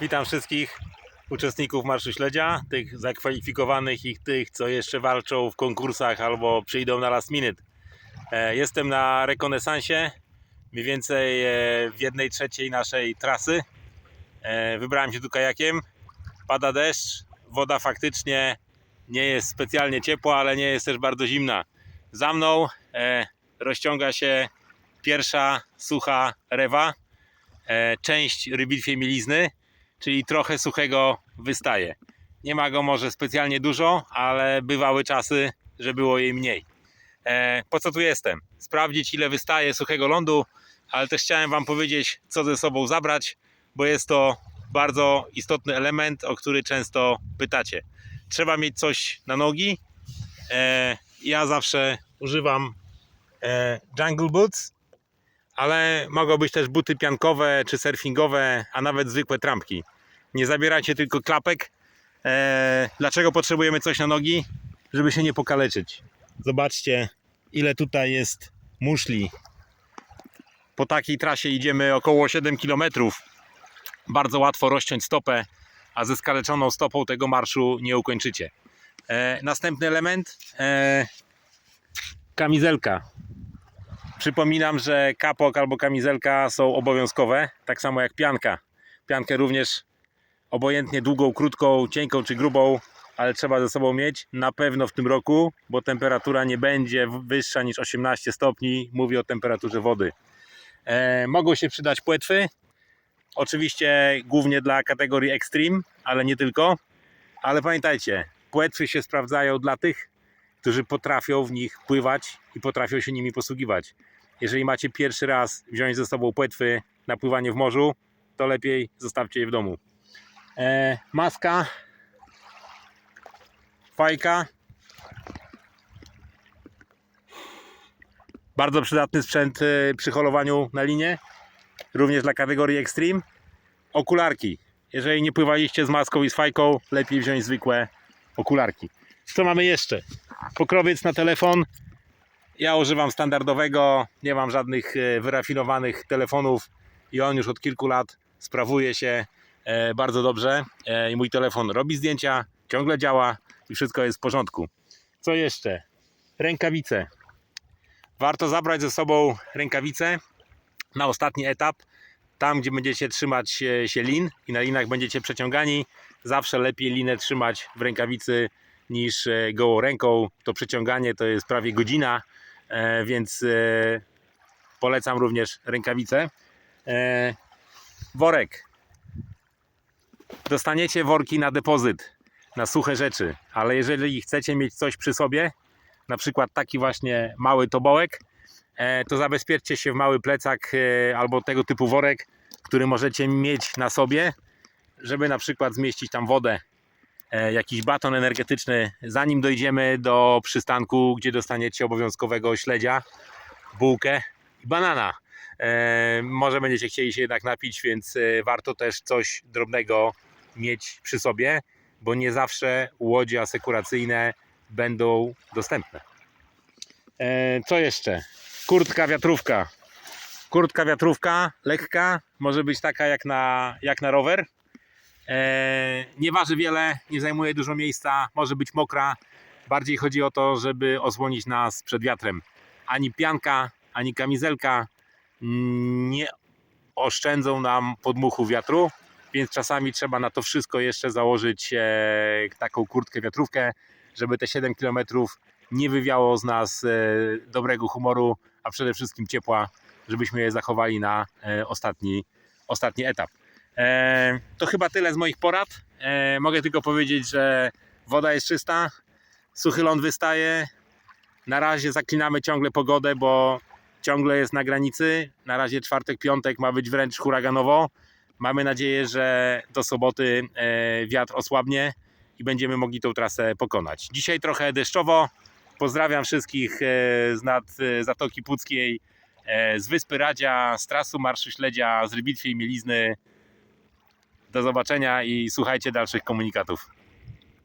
Witam wszystkich uczestników Marszu Śledzia, tych zakwalifikowanych i tych, co jeszcze walczą w konkursach albo przyjdą na last minute. E, Jestem na rekonesansie, mniej więcej e, w jednej trzeciej naszej trasy. E, Wybrałem się tu kajakiem, pada deszcz, woda faktycznie nie jest specjalnie ciepła, ale nie jest też bardzo zimna. Za mną rozciąga się pierwsza sucha rewa, część rybitwie mielizny, czyli trochę suchego wystaje. Nie ma go może specjalnie dużo, ale bywały czasy, że było jej mniej. E, po co tu jestem? Sprawdzić ile wystaje suchego lądu, ale też chciałem Wam powiedzieć, co ze sobą zabrać, bo jest to bardzo istotny element, o który często pytacie. Trzeba mieć coś na nogi. E, ja zawsze używam e, Jungle Boots, ale mogą być też buty piankowe czy surfingowe, a nawet zwykłe trampki. Nie zabierajcie tylko klapek. E, dlaczego potrzebujemy coś na nogi? Żeby się nie pokaleczyć. Zobaczcie, ile tutaj jest muszli. Po takiej trasie idziemy około 7 km. Bardzo łatwo rozciąć stopę, a ze skaleczoną stopą tego marszu nie ukończycie. E, następny element. E, kamizelka. Przypominam, że kapok albo kamizelka są obowiązkowe, tak samo jak pianka. Piankę również obojętnie długą, krótką, cienką czy grubą, ale trzeba ze sobą mieć na pewno w tym roku, bo temperatura nie będzie wyższa niż 18 stopni. Mówię o temperaturze wody. E, mogą się przydać płetwy, oczywiście głównie dla kategorii Extreme, ale nie tylko. Ale pamiętajcie, płetwy się sprawdzają dla tych, którzy potrafią w nich pływać i potrafią się nimi posługiwać. Jeżeli macie pierwszy raz wziąć ze sobą płetwy na pływanie w morzu, to lepiej zostawcie je w domu. E, maska, fajka. Bardzo przydatny sprzęt e, przy holowaniu na linie, również dla kategorii Extreme. Okularki. Jeżeli nie pływaliście z maską i z fajką, lepiej wziąć zwykłe okularki. Co mamy jeszcze? Pokrowiec na telefon. Ja używam standardowego, nie mam żadnych e, wyrafinowanych telefonów i on już od kilku lat sprawuje się e, bardzo dobrze. E, I mój telefon robi zdjęcia, ciągle działa i wszystko jest w porządku. Co jeszcze? Rękawice. Warto zabrać ze sobą rękawice na ostatni etap. Tam, gdzie będziecie trzymać się, się lin i na linach będziecie przeciągani, zawsze lepiej linę trzymać w rękawicy niż e, gołą ręką. To przeciąganie to jest prawie godzina, e, więc e, polecam również rękawice. Worek. Dostaniecie worki na depozyt, na suche rzeczy, ale jeżeli chcecie mieć coś przy sobie, na przykład taki właśnie mały tobołek, to zabezpieczcie się w mały plecak albo tego typu worek, który możecie mieć na sobie, żeby na przykład zmieścić tam wodę, jakiś baton energetyczny, zanim dojdziemy do przystanku, gdzie dostaniecie obowiązkowego śledzia, bułkę i banana. E, Może będziecie chcieli się jednak napić, więc e, warto też coś drobnego mieć przy sobie, bo nie zawsze łodzie asekuracyjne będą dostępne. E, Co jeszcze? Kurtka wiatrówka. Kurtka wiatrówka, lekka, może być taka jak na, jak na rower. E, nie waży wiele, nie zajmuje dużo miejsca, może być mokra. Bardziej chodzi o to, żeby osłonić nas przed wiatrem. Ani pianka, ani kamizelka nie oszczędzą nam podmuchu wiatru, więc czasami trzeba na to wszystko jeszcze założyć e, taką kurtkę wiatrówkę, żeby te 7 km nie wywiało z nas e, dobrego humoru, a przede wszystkim ciepła, żebyśmy je zachowali na ostatni, ostatni etap. E, to chyba tyle z moich porad. E, mogę tylko powiedzieć, że woda jest czysta, suchy ląd wystaje. Na razie zaklinamy ciągle pogodę, bo ciągle jest na granicy. Na razie czwartek, piątek ma być wręcz huraganowo. Mamy nadzieję, że do soboty e, wiatr osłabnie i będziemy mogli tą trasę pokonać. Dzisiaj trochę deszczowo. Pozdrawiam wszystkich z nad Zatoki Puckiej, z Wyspy Radzia, z trasu Marszu Śledzia, z Rybitwie i Mielizny. Do zobaczenia i słuchajcie dalszych komunikatów.